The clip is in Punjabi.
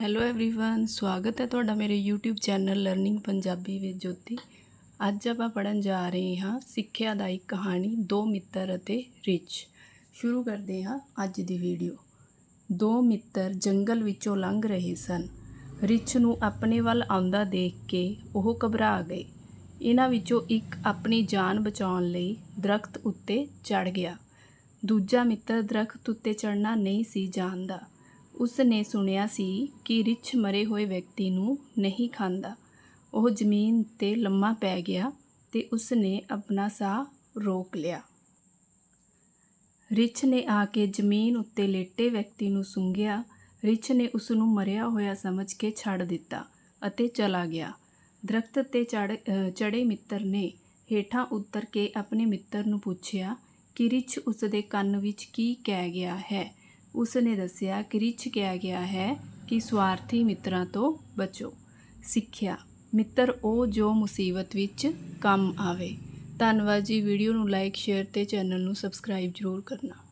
ਹੈਲੋ एवरीवन ਸਵਾਗਤ ਹੈ ਤੁਹਾਡਾ ਮੇਰੇ YouTube channel learning Punjabi with Jyoti ਅੱਜ ਆਪਾਂ ਪੜਨ ਜਾ ਰਹੇ ਹਾਂ ਸਿੱਖਿਆ ਦਾ ਇੱਕ ਕਹਾਣੀ ਦੋ ਮਿੱਤਰ ਅਤੇ ਰਿਚ ਸ਼ੁਰੂ ਕਰਦੇ ਹਾਂ ਅੱਜ ਦੀ ਵੀਡੀਓ ਦੋ ਮਿੱਤਰ ਜੰਗਲ ਵਿੱਚੋਂ ਲੰਘ ਰਹੇ ਸਨ ਰਿਚ ਨੂੰ ਆਪਣੇ ਵੱਲ ਆਉਂਦਾ ਦੇਖ ਕੇ ਉਹ ਘਬਰਾ ਗਏ ਇਹਨਾਂ ਵਿੱਚੋਂ ਇੱਕ ਆਪਣੀ ਜਾਨ ਬਚਾਉਣ ਲਈ ਦਰਖਤ ਉੱਤੇ ਚੜ ਗਿਆ ਦੂਜਾ ਮਿੱਤਰ ਦਰਖਤ ਉੱਤੇ ਚੜਨਾ ਨਹੀਂ ਸੀ ਜਾਣਦਾ ਉਸ ਨੇ ਸੁਣਿਆ ਸੀ ਕਿ ਰਿੱਛ ਮਰੇ ਹੋਏ ਵਿਅਕਤੀ ਨੂੰ ਨਹੀਂ ਖਾਂਦਾ। ਉਹ ਜ਼ਮੀਨ ਤੇ ਲੰਮਾ ਪੈ ਗਿਆ ਤੇ ਉਸ ਨੇ ਆਪਣਾ ਸਾਹ ਰੋਕ ਲਿਆ। ਰਿੱਛ ਨੇ ਆ ਕੇ ਜ਼ਮੀਨ ਉੱਤੇ ਲੇਟੇ ਵਿਅਕਤੀ ਨੂੰ ਸੁੰਘਿਆ। ਰਿੱਛ ਨੇ ਉਸ ਨੂੰ ਮਰਿਆ ਹੋਇਆ ਸਮਝ ਕੇ ਛੱਡ ਦਿੱਤਾ ਅਤੇ ਚਲਾ ਗਿਆ। ਦਰਖਤ ਤੇ ਚੜ ਚੜੇ ਮਿੱਤਰ ਨੇ ਹੇਠਾਂ ਉਤਰ ਕੇ ਆਪਣੇ ਮਿੱਤਰ ਨੂੰ ਪੁੱਛਿਆ ਕਿ ਰਿੱਛ ਉਸ ਦੇ ਕੰਨ ਵਿੱਚ ਕੀ ਕਹਿ ਗਿਆ ਹੈ। ਉਸ ਨੇ ਦੱਸਿਆ ਕਿ ਰਿੱਛ ਕਿਹਾ ਗਿਆ ਹੈ ਕਿ ਸਵਾਰਥੀ ਮਿੱਤਰਾਂ ਤੋਂ ਬਚੋ। ਸਿੱਖਿਆ, ਮਿੱਤਰ ਉਹ ਜੋ ਮੁਸੀਬਤ ਵਿੱਚ ਕੰਮ ਆਵੇ। ਧੰਨਵਾਦ ਜੀ। ਵੀਡੀਓ ਨੂੰ ਲਾਈਕ, ਸ਼ੇਅਰ ਤੇ ਚੈਨਲ ਨੂੰ ਸਬਸਕ੍ਰਾਈਬ ਜ਼ਰੂਰ ਕਰਨਾ।